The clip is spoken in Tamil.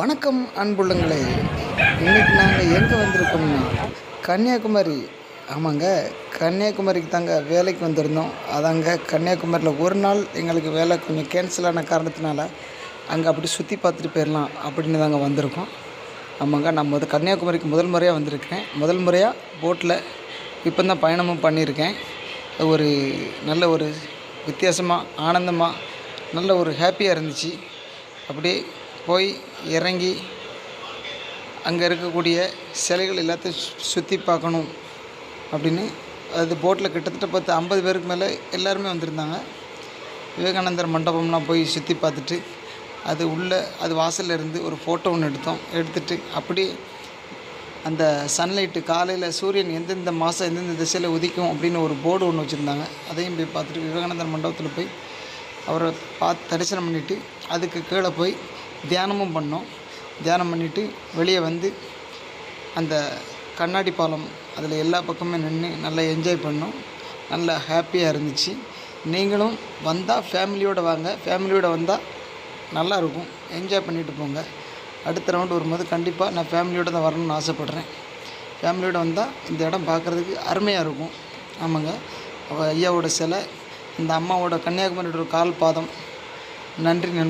வணக்கம் அன்புள்ளங்களே. இன்னைக்கு நாங்கள் எங்கே வந்திருக்கோம்னா கன்னியாகுமரி. ஆமாங்க கன்னியாகுமரிக்கு தாங்க வேலைக்கு வந்திருந்தோம். அதாங்க கன்னியாகுமரியில் ஒரு நாள் எங்களுக்கு வேலை கொஞ்சம் கேன்சல் ஆன காரணத்தினால அங்கே அப்படி சுற்றி பார்த்துட்டு போயிடலாம் அப்படின்னு தாங்க வந்திருக்கோம். ஆமாங்க நான் முத கன்னியாகுமரிக்கு முதல் முறையாக வந்திருக்கேன் முதல் முறையாக போட்டில் இப்போ தான் பயணமும் பண்ணியிருக்கேன். ஒரு நல்ல ஒரு வித்தியாசமாக ஆனந்தமாக நல்ல ஒரு ஹாப்பியாக இருந்துச்சு. அப்படியே போய் இறங்கி அங்கே இருக்கக்கூடிய சிலைகள் எல்லாத்தையும் சு- சுற்றி பார்க்கணும் அப்படின்னு அது போட்டில் கிட்டத்தட்ட பத்து ஐம்பது பேருக்கு மேலே எல்லாருமே வந்திருந்தாங்க. விவேகானந்தர் மண்டபம்லாம் போய் சுற்றி பார்த்துட்டு அது உள்ளே அது வாசல்ல இருந்து ஒரு ஃபோட்டோ ஒன்று எடுத்தோம். எடுத்துட்டு அப்படியே அந்த சன்லைட்டு காலையில் சூரியன் எந்தெந்த மாதம் எந்தெந்த திசையில் உதிக்கும் அப்படின்னு ஒரு போர்டு ஒன்று வச்சுருந்தாங்க. அதையும் போய் பார்த்துட்டு விவேகானந்தர் மண்டபத்தில் போய் அவரை பார்த்து தரிசனம் பண்ணிவிட்டு அதுக்கு கீழே போய் தியானமும் பண்ணோம். தியானம் பண்ணிவிட்டு வெளியே வந்து அந்த கண்ணாடி பாலம் அதில் எல்லா பக்கமே நின்று நல்லா என்ஜாய் பண்ணோம். நல்லா ஹாப்பியாக இருந்துச்சு. நீங்களும் வந்தால் ஃபேமிலியோடு வாங்க. ஃபேமிலியோடு வந்தால் நல்லாயிருக்கும் என்ஜாய் பண்ணிட்டு போங்க. அடுத்த ரவுண்டு வரும்போது கண்டிப்பாக நான் ஃபேமிலியோடு தான் வரணும்னு ஆசைப்பட்றேன். ஃபேமிலியோடு வந்தால் இந்த இடம் பார்க்குறதுக்கு அருமையாக இருக்கும். ஆமாங்க. அவள் ஐயாவோட சிலை இந்த அம்மாவோட கன்னியாகுமரியோட ஒரு கால் பாதம். நன்றி நன்றி.